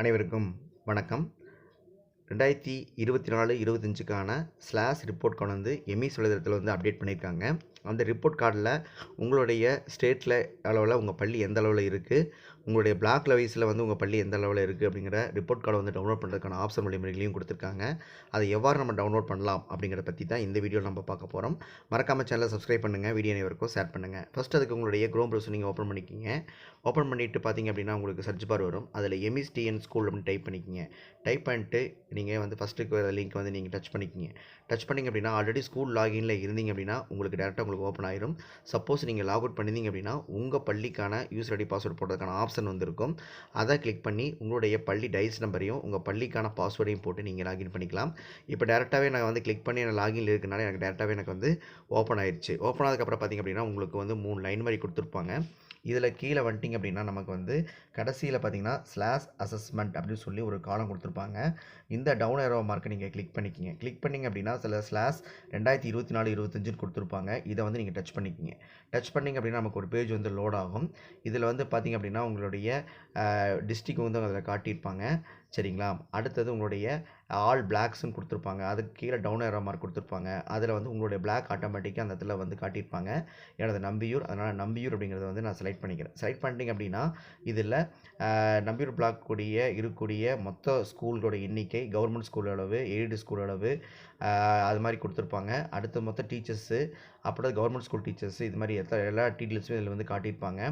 அனைவருக்கும் வணக்கம். ரெண்டாயிரத்தி இருபத்தி நாலு இருபத்தஞ்சுக்கான ஸ்லாஷ் ரிப்போர்ட் கொண்டு வந்து எம்இஸ் வலைதளத்தில் வந்து அப்டேட் பண்ணியிருக்காங்க. அந்த ரிப்போர்ட் கார்டில் உங்களுடைய ஸ்டேட்டில் அளவில் உங்கள் பள்ளி எந்த அளவில் இருக்குது உங்களுடைய பிளாக் லெவல்ஸில் வந்து உங்கள் பள்ளி எந்த அளவில் இருக்குது அப்படிங்கிற ரிப்போர்ட் கார்டை வந்து டவுன்லோட் பண்ணுறதுக்கான ஆப்ஷன் வழிமுறைகளையும் கொடுத்துருக்காங்க. அதை எவ்வாறு நம்ம டவுன்லோட் பண்ணலாம்? அப்படிங்கிறத பற்றி தான் இந்த வீடியோ நம்ம பார்க்க போகிறோம் மறக்காமல் சேனலை சப்ஸ்கிரைப் பண்ணுங்கள் வீடியோ அனைவருக்கும் ஷேர் பண்ணுங்கள் ஃபஸ்ட் அதுக்கு உங்களுடைய க்ரோம் ப்ரௌசர் நீங்கள் ஓப்பன் பண்ணிக்கிங்க. ஓப்பன் பண்ணிவிட்டு பார்த்தீங்க அப்படின்னா உங்களுக்கு சர்ச் பார் வரும். அதில் எம்இஸ்டிஎன் ஸ்கூல் அப்படின்னு டைப் பண்ணிக்கிங்க. டைப் பண்ணிட்டு நீங்கள் வந்து ஃபஸ்ட்டுக்கு லிங்க் வந்து நீங்கள் டச் பண்ணிக்கிங்க. டச் பண்ணிங்க அப்படின்னா ஆல்ரெடி ஸ்கூல் லாகின்ல இருந்தீங்க அப்படின்னா உங்களுக்கு டேரெக்டாக உங்களுக்கு ஓப்பன் ஆயிரும். சப்போஸ் நீங்கள் லாக் அவுட் பண்ணியிருந்தீங்க அப்படின்னா உங்கள் பள்ளிக்கான யூஸ் ஐடி பாஸ்வேர்ட் போடுறதுக்கான ஆப்ஷன் வந்திருக்கும். அதை கிளிக் பண்ணி உங்களுடைய பள்ளி டைஸ் நம்பரையும் உங்கள் பள்ளிக்கான பாஸ்வேர்டையும் போட்டு நீங்கள் லாகின் பண்ணிக்கலாம். இப்போ டேரெக்டாகவே நான் வந்து கிளிக் பண்ணி நான் லாகின் இருக்கனால எனக்கு டேரெக்டாகவே எனக்கு வந்து ஓப்பன் ஆயிடுச்சு ஓப்பன் ஆனதுக்கப்புறம் பார்த்தீங்க அப்படின்னா உங்களுக்கு வந்து மூணு லைன் மாதிரி கொடுத்துருப்பாங்க. இதில் கீழே வந்துட்டிங்க அப்படின்னா நமக்கு வந்து கடைசியில் பார்த்தீங்கன்னா ஸ்லாஷ் அசஸ்மெண்ட் அப்படின்னு சொல்லி ஒரு காலம் கொடுத்துருப்பாங்க. இந்த டவுன் ஏரோ மார்க்கை நீங்கள் கிளிக் பண்ணிக்கிங்க. கிளிக் பண்ணிங்க அப்படின்னா சில ஸ்லாஷ் ரெண்டாயிரத்தி இருபத்தி நாலு இருபத்தஞ்சுன்னு கொடுத்துருப்பாங்க. இதை வந்து நீங்கள் டச் பண்ணிக்கிங்க. டச் பண்ணிங்க அப்படின்னா நமக்கு ஒரு பேஜ் வந்து லோட் ஆகும். இதில் வந்து பார்த்திங்க அப்படின்னா உங்களுடைய டிஸ்ட்ரிக் வந்து அதில் காட்டியிருப்பாங்க. சரிங்களா? அடுத்தது உங்களுடைய ஆல் பிளாக்ஸ்னு கொடுத்துருப்பாங்க. அதுக்கு கீழே டவுன் ஏற மார்க் கொடுத்துருப்பாங்க. அதில் வந்து உங்களுடைய பிளாக் ஆட்டோமேட்டிக்காக அந்த இடத்துல வந்து காட்டியிருப்பாங்க. எனது நம்பியூர் அதனால் நம்பியூர் அப்படிங்கிறத வந்து நான் செலக்ட் பண்ணிக்கிறேன். செலக்ட் பண்ணிட்டீங்க அப்படின்னா இதில் நம்பியூர் பிளாக் கூடிய இருக்கக்கூடிய மொத்த ஸ்கூலோட எண்ணிக்கை கவர்மெண்ட் ஸ்கூல் அளவு எய்டு ஸ்கூல் அளவு அது மாதிரி கொடுத்துருப்பாங்க. அடுத்து மொத்த டீச்சர்ஸு அப்புறம் கவர்மெண்ட் ஸ்கூல் டீச்சர்ஸ் இது மாதிரி எத்த எல்லா டீட்டெயில்ஸும் இதில் வந்து காட்டியிருப்பாங்க.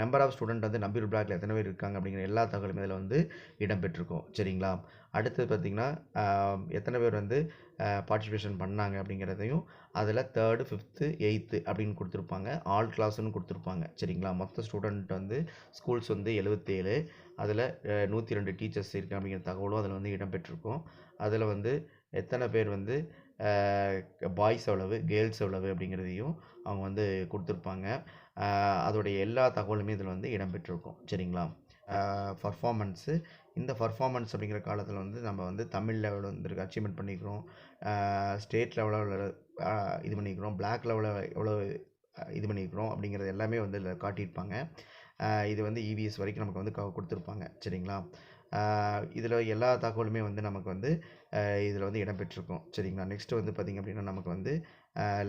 நம்பர் ஆஃப் ஸ்டூடெண்ட் வந்து நம்பியூர் பிளாக்ல எத்தனை பேர் இருக்காங்க அப்படிங்கிற எல்லா தகவலும் இதில் வந்து இடம்பெற்றிருக்கும். சரிங்களா? அடுத்தது பார்த்திங்கன்னா எத்தனை பேர் வந்து பார்ட்டிசிபேஷன் பண்ணாங்க அப்படிங்கிறதையும் அதில் தேர்டு ஃபிஃப்த்து எயித்து அப்படின்னு கொடுத்துருப்பாங்க. ஆல் கிளாஸ்னு கொடுத்துருப்பாங்க. சரிங்களா? மொத்த ஸ்டூடெண்ட் வந்து ஸ்கூல்ஸ் வந்து எழுபத்தேழு அதில் நூற்றி ரெண்டு டீச்சர்ஸ் இருக்குது அப்படிங்கிற தகவலும் அதில் வந்து இடம்பெற்றிருக்கும். அதில் வந்து எத்தனை பேர் வந்து பாய்ஸ் எவ்வளவு கேர்ள்ஸ் எவ்வளவு அப்படிங்கிறதையும் அவங்க வந்து கொடுத்துருப்பாங்க. அதோடைய எல்லா தகவலுமே இதில் வந்து இடம்பெற்றிருக்கும். சரிங்களா? பர்ஃபார்மன்ஸு இந்த பர்ஃபார்மன்ஸ் அப்படிங்கிற காலத்தில் வந்து நம்ம வந்து தமிழ் லெவலில் வந்துருக்கு அச்சீவ்மெண்ட் பண்ணிக்கிறோம். ஸ்டேட் லெவலில் இது பண்ணிக்கிறோம். பிளாக் லெவலில் எவ்வளோ இது பண்ணிக்கிறோம் அப்படிங்கிறது எல்லாமே வந்து இதில் காட்டியிருப்பாங்க. இது வந்து இவிஎஸ் வரைக்கும் நமக்கு வந்து கொடுத்துருப்பாங்க. சரிங்களா? இதில் எல்லா தகவலுமே வந்து நமக்கு வந்து இதில் வந்து இடம்பெற்றிருக்கும். சரிங்களா? நெக்ஸ்ட்டு வந்து பார்த்திங்க அப்படின்னா நமக்கு வந்து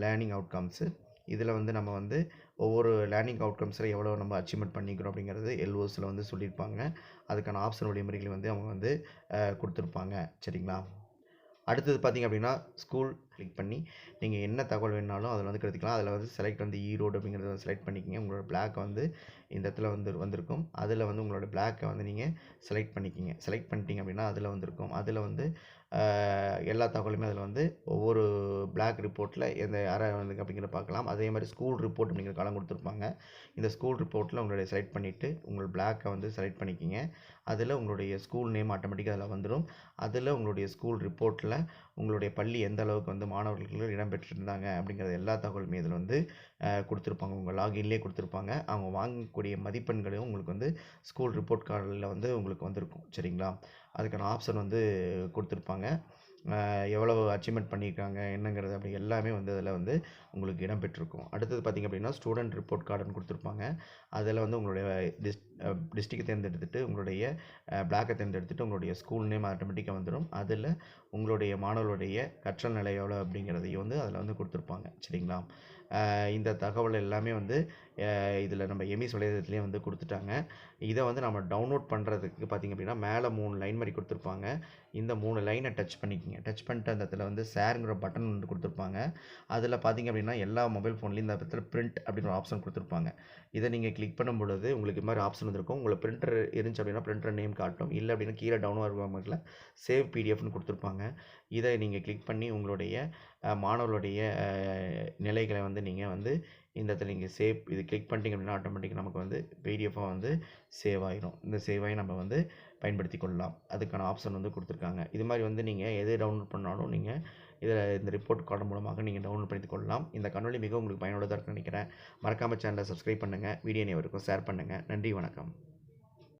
லேர்னிங் அவுட்கம்ஸு இதில் வந்து நம்ம வந்து ஒவ்வொரு லேர்னிங் அவுட்கம்ஸில் எவ்வளோ நம்ம அச்சீவ்மெண்ட் பண்ணிக்கிறோம் அப்படிங்கிறது எல்ஓஸில் வந்து சொல்லியிருப்பாங்க. அதுக்கான ஆப்ஷன் வழிமுறைகளை வந்து அவங்க வந்து கொடுத்துருப்பாங்க. சரிங்களா? அடுத்தது பார்த்திங்க அப்படின்னா ஸ்கூல் கிளிக் பண்ணி நீங்கள் என்ன தகவல் வேணாலும் அதில் வந்து கற்றுக்கலாம் அதில் வந்து செலக்ட் வந்து ஈரோடு அப்படிங்கிறத வந்து செலக்ட் பண்ணிக்கிங்க. உங்களோட பிளாக் வந்து இந்த இடத்துல வந்து வந்திருக்கும். அதில் வந்து உங்களோட பிளாக்கை வந்து நீங்கள் செலக்ட் பண்ணிக்கிங்க. செலக்ட் பண்ணிட்டீங்க அப்படின்னா அதில் வந்திருக்கும். அதில் வந்து எல்லா தகவலுமே அதில் வந்து ஒவ்வொரு பிளாக் ரிப்போர்ட்டில் எந்த யாரை வந்து அப்படிங்கிற பார்க்கலாம். அதே மாதிரி ஸ்கூல் ரிப்போர்ட் அப்படிங்கிற காலம் கொடுத்துருப்பாங்க. இந்த ஸ்கூல் ரிப்போர்ட்டில் உங்களுடைய செலக்ட் பண்ணிவிட்டு உங்கள் பிளாக்கை வந்து செலக்ட் பண்ணிக்கிங்க. அதில் உங்களுடைய ஸ்கூல் நேம் ஆட்டோமேட்டிக்காக அதில் வந்துடும் அதில் உங்களுடைய ஸ்கூல் ரிப்போர்ட்டில் உங்களுடைய பள்ளி எந்த அளவுக்கு வந்து மாணவர்கள் இடம்பெற்றிருந்தாங்க அப்படிங்கிறது எல்லா தகவலுமே இதில் வந்து கொடுத்துருப்பாங்க. உங்கள் லாகின்லேயே கொடுத்துருப்பாங்க. அவங்க வாங்கக்கூடிய மதிப்பெண்களையும் உங்களுக்கு வந்து ஸ்கூல் ரிப்போர்ட் கார்டில் வந்து உங்களுக்கு வந்திருக்கும். சரிங்களா? அதுக்கான ஆப்ஷன் வந்து கொடுத்துருப்பாங்க. எவ்வளோ அச்சீவ்மெண்ட் பண்ணியிருக்காங்க என்னங்கிறது அப்படி எல்லாமே வந்து அதில் வந்து உங்களுக்கு இடம்பெற்றிருக்கும் அடுத்தது பார்த்திங்க அப்படின்னா ஸ்டூடெண்ட் ரிப்போர்ட் கார்டுன்னு கொடுத்துருப்பாங்க. அதில் வந்து உங்களுடைய டிஸ் டிஸ்ட்ரிக்டை தேர்ந்தெடுத்துட்டு உங்களுடைய பிளாக்கை தேர்ந்தெடுத்துட்டு உங்களுடைய ஸ்கூல் நேம் ஆட்டோமேட்டிக்காக வந்துடும் அதில் உங்களுடைய மாணவர்களுடைய கற்றல் நிலை எவ்வளோ அப்படிங்கிறதையும் வந்து அதில் வந்து கொடுத்துருப்பாங்க. சரிங்களா? இந்த தகவல் எல்லாமே வந்து இதில் நம்ம எமிஸ் வலைதளத்துலேயே வந்து கொடுத்துட்டாங்க. இதை வந்து நம்ம டவுன்லோட் பண்ணுறதுக்கு பார்த்திங்க அப்படின்னா மேலே மூணு லைன் மாதிரி கொடுத்துருப்பாங்க. இந்த மூணு லைனை டச் பண்ணிக்கிங்க. டச் பண்ணிட்டு அந்த இடத்துல வந்து ஷேருங்கிற பட்டன் வந்து கொடுத்துருப்பாங்க. அதில் பார்த்திங்க அப்படின்னா எல்லா மொபைல் ஃபோன்லேயும் இந்த இடத்துல பிரிண்ட் அப்படின்னு ஒரு ஆப்ஷன் கொடுத்துருப்பாங்க. இதை நீங்கள் கிளிக் பண்ணும் பொழுது உங்களுக்கு இது மாதிரி ஆப்ஷன் வந்திருக்கும். உங்களுக்கு பிரிண்டர் இருந்துச்சு அப்படின்னா பிரிண்டர் நேம் காட்டும் இல்லை அப்படின்னா கீழே டவுன் வருவாங்கல சேவ் பிடிஎஃப்னு கொடுத்துருப்பாங்க. இதை நீங்கள் கிளிக் பண்ணி உங்களுடைய மாணவர்களுடைய நிலைகளை வந்து நீங்கள் வந்து இந்த இடத்துல நீங்கள் சேவ் இது கிளிக் பண்ணிட்டீங்க அப்படின்னா ஆட்டோமேட்டிக் நமக்கு வந்து பிடிஎஃபாக வந்து சேவ் ஆகிடும் இந்த சேவ் ஆகி நம்ம வந்து பயன்படுத்தி கொள்ளலாம். அதுக்கான ஆப்ஷன் வந்து கொடுத்துருக்காங்க. இது மாதிரி வந்து நீங்கள் எது டவுன்லோட் பண்ணாலும் நீங்கள் இதில் இந்த ரிப்போர்ட் கார்டு மூலமாக நீங்கள் டவுன்லோட் பண்ணி கொள்ளலாம். இந்த கண்ணொலி மிகவும் உங்களுக்கு பயனுள்ளதாக இருக்குன்னு நினைக்கிறேன். மறக்காமல் சேனலை சப்ஸ்கிரைப் பண்ணுங்கள் வீடியோ நேவருக்கும் ஷேர் பண்ணுங்கள் நன்றி வணக்கம்.